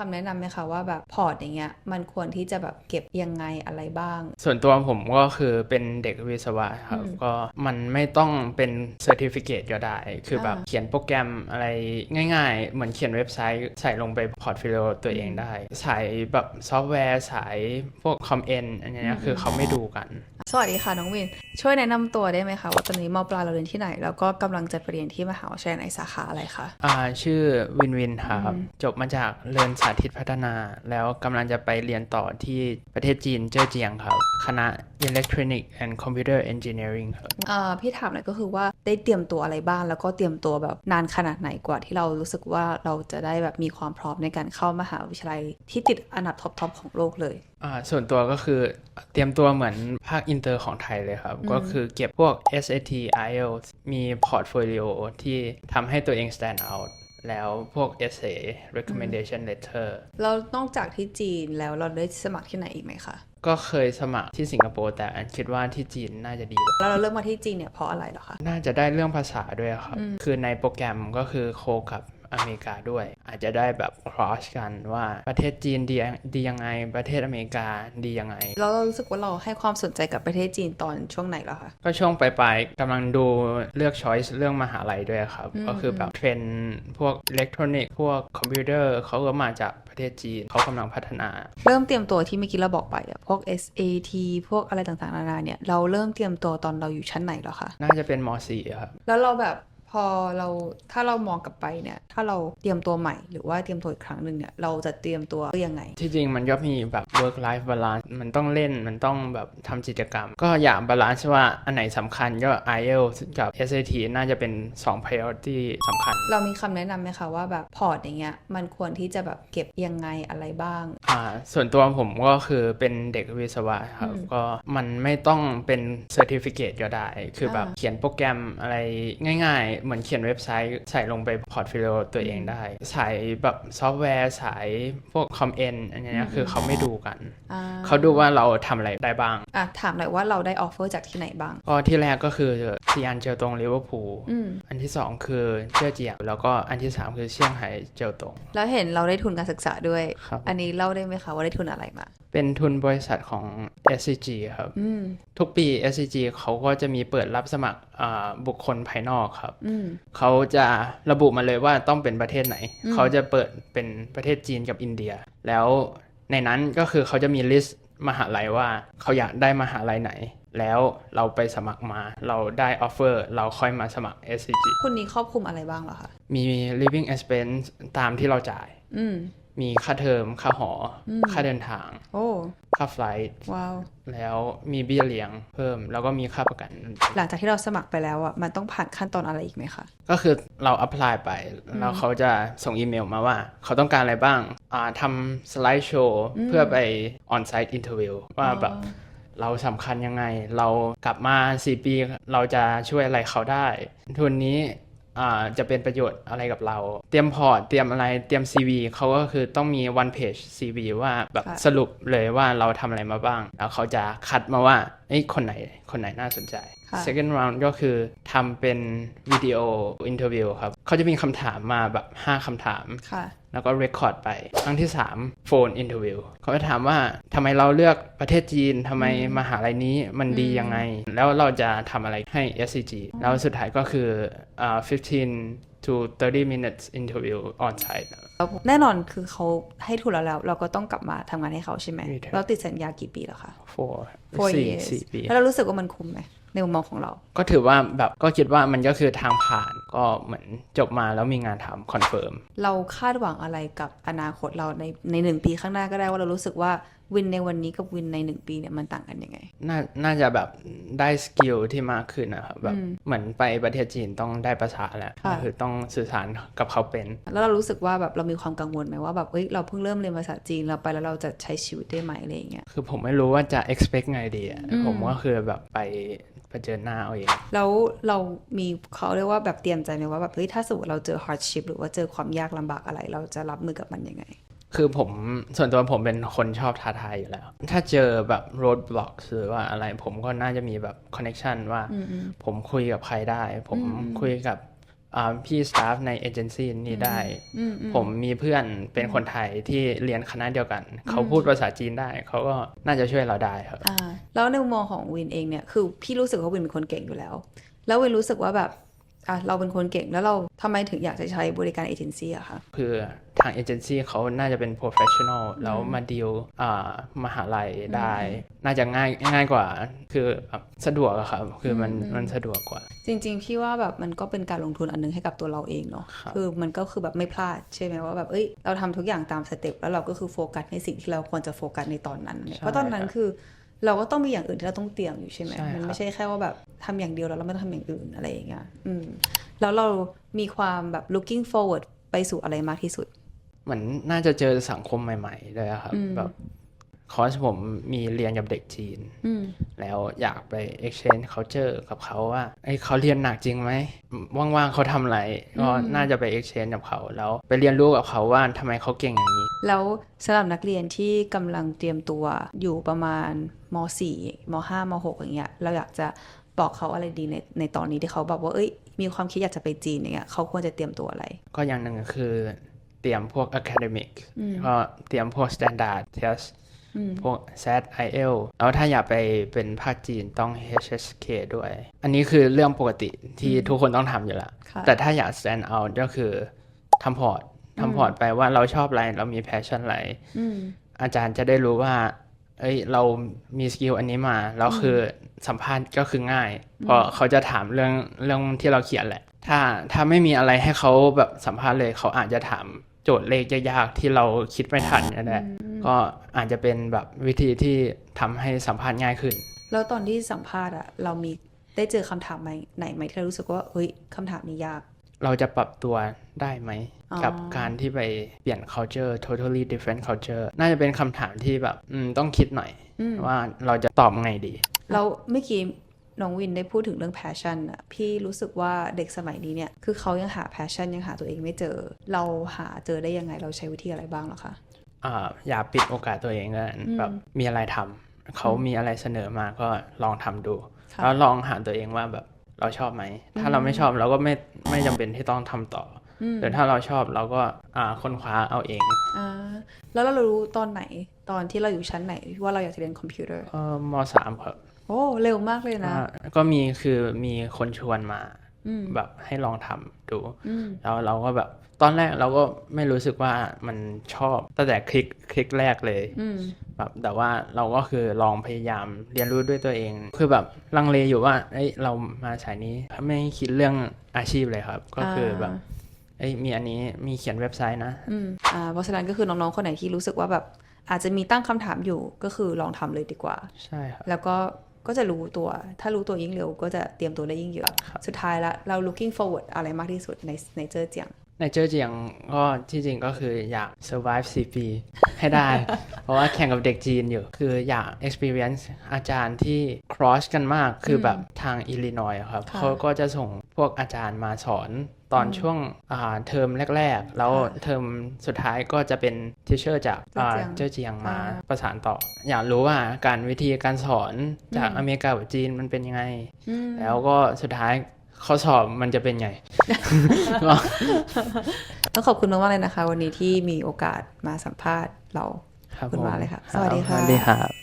คำแนะนำไหมคะว่าแบบพอร์ตอย่างเงี้ยมันควรที่จะแบบเก็บยังไงอะไรบ้าง ส่วนตัวผมก็คือเป็นเด็กวิศวะครับอืมก็มันไม่ต้องเป็นเซอร์ติฟิเคตก็ได้ คือแบบอ่าเขียนโปรแกรมอะไรง่ายๆ เหมือนเขียนเว็บไซต์ใส่ลงไปพอร์ตโฟลิโอตัวเองได้ สายแบบซอฟต์แวร์สายพวกคอมเอนอันเนี้ยคือเขาไม่ดูกัน สวัสดีค่ะน้องวิน ช่วยแนะนำตัวได้ไหมคะ ว่าตอนนี้มปลายเราเรียนที่ไหน แล้วก็กำลังจะไปเรียนที่มหาวิทยาลัยในสาขาอะไรคะอ่าชื่อวินวินครับอืมจบมาจากเรียนสาธิตพัฒนา แล้วกำลังจะไปเรียนต่อที่ประเทศจีนเจ้อเจียงครับ คณะ Electronic and Computer Engineering ครับอ่าพี่ถามหน่อยก็คือว่าได้เตรียมตัวอะไรบ้าง แล้วก็เตรียมตัวแบบนานขนาดไหนกว่าที่เรารู้สึกว่าเราจะได้แบบมีความพร้อมในการเข้ามหาวิทยาลัยที่ติดอันดับท็อปๆของโลกเลยอ่าส่วนตัวก็คือเตรียมตัวเหมือนภาคอินเตอร์ของไทยเลยครับอืมก็คือเก็บพวก SAT IELTS มีพอร์ตโฟลิโอที่ทำให้ตัวเอง stand out แล้วพวก essay recommendation letter แล้วนอกจากที่จีนแล้วเราได้สมัครที่ไหนอีกไหมคะ ก็เคยสมัครที่สิงคโปร์แต่อันคิดว่าที่จีนน่าจะดีกว่า แล้วเราเลือกมาที่จีนเนี่ยเพราะอะไรเหรอคะ น่าจะได้เรื่องภาษาด้วยครับอืมคือในโปรแกรมก็คือโคกับ อเมริกาด้วย อาจจะได้แบบ cross กันว่าประเทศจีนดีดียังไง ประเทศอเมริกาดียังไงแล้วเรารู้สึกว่าเราให้ความสนใจกับประเทศจีนตอนช่วงไหนเหรอคะก็ช่วงปลายๆกำลังดูเลือก choice เรื่องมหาลัยด้วยครับอืมก็คือแบบเทรนด์พวกอิเล็กทรอนิกส์พวกคอมพิวเตอร์เขาก็มาจากประเทศจีนเขากำลังพัฒนา เริ่มเตรียมตัวที่เมื่อกี้เราบอกไปอะพวก SAT พวกอะไรต่างๆนานาเนี่ย เราเริ่มเตรียมตัวตอนเราอยู่ชั้นไหนเหรอคะ น่าจะเป็นม .4 ครับ แล้วเราแบบ พอเราถ้าเรามองกลับไปเนี่ย ถ้าเราเตรียมตัวใหม่ หรือว่าเตรียมตัวอีกครั้งหนึ่งเนี่ยเราจะเตรียมตัวยังไง ที่จริงมันก็มีแบบ work life balance มันต้องเล่นมันต้องแบบทำกิจกรรม ก็อยากบาลานซ์ว่าอันไหนสำคัญก็ IELTS กับ SAT น่าจะเป็น 2 priority สำคัญ เรามีคำแนะนำไหมคะว่าแบบพอร์ตอย่างเงี้ยมันควรที่จะแบบเก็บยังไงอะไรบ้างอ่าส่วนตัวผมก็คือเป็นเด็กวิศวะครับอืมก็มันไม่ต้องเป็นเซอร์ติฟิเคตก็ได้ คือแบบอ่าเขียนโปรแกรมอะไรง่ายๆเหมือนเขียนเว็บไซต์ใส่ลงไปพอร์ตโฟลิโอตัวเองได้ สายแบบซอฟต์แวร์สายพวกคอมเอนอันเนี้ยคือเขาไม่ดูกันอ่าเขาดูว่าเราทำอะไรได้บ้าง อะ ถามหน่อยว่าเราได้ออฟเฟอร์จากที่ไหนบ้าง ก็ที่แรกก็คือซีอันเจอตงลิเวอร์พูลอืม อันที่สองคือเจ้อเจียง แล้วก็อันที่สามคือเซี่ยงไฮ้เจียวตง แล้วเห็นเราได้ทุนการศึกษาด้วย ครับ อันนี้เล่าได้ไหมคะว่าได้ทุนอะไรมา เป็นทุนบริษัทของ SCG ครับ อืม ทุกปี SCG เขาก็จะมีเปิดรับสมัครอ่าบุคคลภายนอกครับ อืมเขาจะระบุมาเลยว่าต้องเป็นประเทศไหนอืมเขาจะเปิดเป็นประเทศจีนกับอินเดีย แล้วในนั้นก็คือเขาจะมีลิสต์มหาลัยว่าเขาอยากได้มหาลัยไหน แล้วเราไปสมัครมา เราได้ออฟเฟอร์ เราค่อยมาสมัคร SCG ทุนนี้ครอบคลุมอะไรบ้างเหรอคะ มี living expense ตามที่เราจ่าย อื มมีค่าเทอมค่าหออมค่าเดินทาง โอ้ค่าไฟลท์ว้าวแล้วมีเบี้ยเลี้ยงเพิ่ม แล้วก็มีค่าประกัน หลังจากที่เราสมัครไปแล้วอะมันต้องผ่านขั้นตอนอะไรอีกไหมคะ ก็คือเราอัพพลายไป แล้วเขาจะส่งอีเมลมาว่า เขาต้องการอะไรบ้างอ่าทำสไลด์โชว์อืมเพื่อไปออนไซต์อินเทอร์วิวว่าแบบอ๋อเราสำคัญยังไง เรากลับมา 4 ปี เราจะช่วยอะไรเขาได้ทุนนี้อ่า จะเป็นประโยชน์อะไรกับเรา เตรียมพอร์ต เตรียมอะไร เตรียม CV เขาก็คือต้องมี one page CV ว่าแบบค่ะสรุปเลยว่าเราทำอะไรมาบ้าง แล้วเขาจะคัดมาว่าเอ้ยคนไหน คนไหนน่าสนใจค่ะ second round ก็คือทำเป็นวิดีโออินเทอร์วิวครับ เขาจะมีคำถามมาแบบ 5คำถามค่ะแล้วก็เรคคอร์ดไป ครั้งที่ 3 โฟนอินเทอร์วิวเขาจะถามว่าทำไมเราเลือกประเทศจีนทำไมมหาลัยนี้มันดียังไง แล้วเราจะทำอะไรให้ SCG แล้วสุดท้ายก็คืออ่า15 to 30 minutes interview on site แล้วแน่นอนคือเขาให้ทุนเราแล้ว เราก็ต้องกลับมาทำงานให้เขาใช่ไหมมีเถอะเราติดสัญญากี่ปีแล้วคะ for four สี่ years สี่ปีแล้วเรารู้สึกว่ามันคุ้มไหมในมุมมองของเรา ก็ถือว่าแบบก็คิดว่ามันก็คือทางผ่าน ก็เหมือนจบมาแล้วมีงานทำคอนเฟิร์มเราคาดหวังอะไรกับอนาคตเราในในหนึ่งปีข้างหน้าก็ได้ว่าเรารู้สึกว่า วินในวันนี้กับวินในหนึ่งปีเนี่ยมันต่างกันยังไง น่าน่าจะแบบได้สกิลที่มากขึ้นนะครับแบบอืมเหมือนไปประเทศจีนต้องได้ภาษาแหละค่ะก็คือต้องสื่อสารกับเขาเป็น แล้วเรารู้สึกว่าแบบเรามีความกังวลไหมว่าแบบเอ้ยเราเพิ่งเริ่มเรียนภาษาจีนเราไปแล้วเราจะใช้ชีวิตได้ไหมอะไรอย่างเงี้ยคือผมไม่รู้ว่าจะ expect ไงดีอะอืมผมก็คือแบบไปเผชิญหน้าเอาเองแล้วเรามีเขาเรียกว่าแบบเตรียมใจไหมว่าแบบเฮ้ยถ้าสมมติเราเจอ hardship หรือว่าเจอความยากลำบากอะไร เราจะรับมือกับมันยังไง คือผมส่วนตัวผมเป็นคนชอบท้าทายอยู่แล้ว ถ้าเจอแบบ road block หรือว่าอะไรผมก็น่าจะมีแบบ connection ว่าอืมอืมผมคุยกับใครได้ ผมอืมคุยกับอ่าพี่สตาฟในเอเจนซี่นี้ได้อืมอืผมมีเพื่อนเป็นคนไทยที่เรียนคณะเดียวกัน เขาพูดภาษาจีนได้ เขาก็น่าจะช่วยเราได้ครับอ่าแล้วในมุมมองของวินเองเนี่ย คือพี่รู้สึกว่าวินเป็นคนเก่งอยู่แล้ว แล้ววินรู้สึกว่าแบบ อะเราเป็นคนเก่งแล้วเราทำไมถึงอยากจะใช้บริการเอเจนซี่อะคะคือทางเอเจนซี่เขาน่าจะเป็น professional แล้วมาดีลอ่ามหาลัยได้ น่าจะง่ายง่ายกว่า คือแบบสะดวกอะครับคือมันมันสะดวกกว่า จริง ๆ พี่ว่าแบบมันก็เป็นการลงทุนอันนึงให้กับตัวเราเองเนาะครับคือมันก็คือแบบไม่พลาดใช่ไหมว่าแบบเอ้ยเราทำทุกอย่างตามสเต็ปแล้วเราก็คือโฟกัสในสิ่งที่เราควรจะโฟกัสในตอนนั้นเนี่ยเพราะตอนนั้นคือ เราก็ต้องมีอย่างอื่นที่เราต้องเตรียมอยู่ใช่ไหมใช่ครับมันไม่ใช่แค่ว่าแบบทำอย่างเดียวแล้วเราไม่ต้องทำอย่างอื่นอะไรอย่างเงี้ยอืมแล้วเรามีความแบบ looking forward ไปสู่อะไรมากที่สุด เหมือนน่าจะเจอสังคมใหม่ ๆ เลยอะครับแบบ คอร์สผมมีเรียนกับเด็กจีนอืมแล้วอยากไป exchange culture กับเขาว่าเอ้ยเขาเรียนหนักจริงไหม ว่างๆเขาทำอะไร ก็น่าจะไป exchange กับเขา แล้วไปเรียนรู้กับเขาว่าทำไมเขาเก่งอย่างนี้ แล้วสำหรับนักเรียนที่กำลังเตรียมตัวอยู่ประมาณม .4 ม .5 ม .6 อย่างเงี้ย เราอยากจะบอกเขาอะไรดีในในตอนนี้ที่เขาแบบว่าเอ้ย มีความคิดอยากจะไปจีนอย่างเงี้ยเขาควรจะเตรียมตัวอะไร ก็อย่างหนึ่งก็คือเตรียมพวก academic ก็เตรียมพวก standard test พวก SAT IEL แล้วถ้าอยากไปเป็นภาคจีนต้อง HSK ด้วย อันนี้คือเรื่องปกติที่ทุกคนต้องทำอยู่แล้วค่ะแต่ถ้าอยาก stand out ก็คือทำพอร์ตทำพอร์ตไปว่าเราชอบอะไร เรามี passion อะไรอืมอาจารย์จะได้รู้ว่า เอ้ย เรามีสกิลอันนี้มา แล้วคือสัมภาษณ์ก็คือง่าย เพราะเขาจะถามเรื่องเรื่องที่เราเขียนแหละ ถ้าถ้าไม่มีอะไรให้เขาแบบสัมภาษณ์เลย เขาอาจจะถามโจทย์เลขยากๆที่เราคิดไม่ทันก็ได้ ก็อาจจะเป็นแบบวิธีที่ทำให้สัมภาษณ์ง่ายขึ้น แล้วตอนที่สัมภาษณ์อะเรามีได้เจอคำถามไหมไหนไหมที่เรารู้สึกว่าเฮ้ยคำถามนี้ยาก เราจะปรับตัวได้ไหมอ๋อกับการที่ไปเปลี่ยน culture totally different culture น่าจะเป็นคำถามที่แบบอืมต้องคิดหน่อยว่าเราจะตอบไงดีแล้วเมื่อกี้น้องวินได้พูดถึงเรื่อง passion อะพี่รู้สึกว่าเด็กสมัยนี้เนี่ยคือเขายังหา passion ยังหาตัวเองไม่เจอ เราหาเจอได้ยังไงเราใช้วิธีอะไรบ้างเหรอคะ อ่าอย่าปิดโอกาสตัวเองกันแบบมีอะไรทำเขามีอะไรเสนอมาก็ลองทำดูค่ะแล้วลองหาตัวเองว่าแบบเราชอบไหม ถ้าเราไม่ชอบเราก็ไม่ไม่จำเป็นที่ต้องทำต่ออหรือถ้าเราชอบเราก็อ่าค้นคว้าเอาเองอ่าแล้วเรารู้ตอนไหนตอนที่เราอยู่ชั้นไหนว่าเราอยากจะเรียนคอมพิวเตอร์เออมสามครับโอ้เร็วมากเลยนะอ่าก็มีคือมีคนชวนมา แบบให้ลองทำดูแล้วเราก็แบบตอนแรกเราก็ไม่รู้สึกว่ามันชอบตั้งแต่คลิกคลิกแรกเลยแบบแต่ว่าเราก็คือลองพยายามเรียนรู้ด้วยตัวเอง คือแบบลังเลอยู่ว่าเอ้ยเรามาสายนี้ไม่คิดเรื่องอาชีพเลยครับ ก็คือแบบเอ้ยมีอันนี้มีเขียนเว็บไซต์นะอืมอ่าเพราะฉะนั้นก็คือน้องๆคนไหนที่รู้สึกว่าแบบอาจจะมีตั้งคำถามอยู่ก็คือลองทำเลยดีกว่า ใช่ครับแล้วก็ ก็จะรู้ตัว ถ้ารู้ตัวยิ่งเร็วก็จะเตรียมตัวได้ยิ่งเยอะ สุดท้ายละเรา looking forward อะไรมากที่สุดในในเจอเจียง ในเจอเจียงก็ที่จริงก็คืออยาก survive 4 ปีให้ได้ เพราะว่าแข่งกับเด็กจีนอยู่ คืออยาก experience อาจารย์ที่ cross กันมาก คือแบบทางอิลลินอยครับค่ะเขาก็จะส่ง พวกอาจารย์มาสอนตอนช่วงอ่าเทอมแรก ๆ แล้วค่ะเทอมสุดท้ายก็จะเป็นทิเชอร์จากอ่าเจ้าเจียงเจ้าเจียงมาอ่าประสานต่อ อยากรู้ว่าการวิธีการสอนจากอเมริกากับจีนมันเป็นยังไง แล้วก็สุดท้ายข้อสอบมันจะเป็นไงก็ต้องขอบคุณมากๆเลยนะคะ วันนี้ที่มีโอกาสมาสัมภาษณ์เราครับขอบคุณผมมากเลยค่ะ สวัสดีค่ะสวัสดีครับ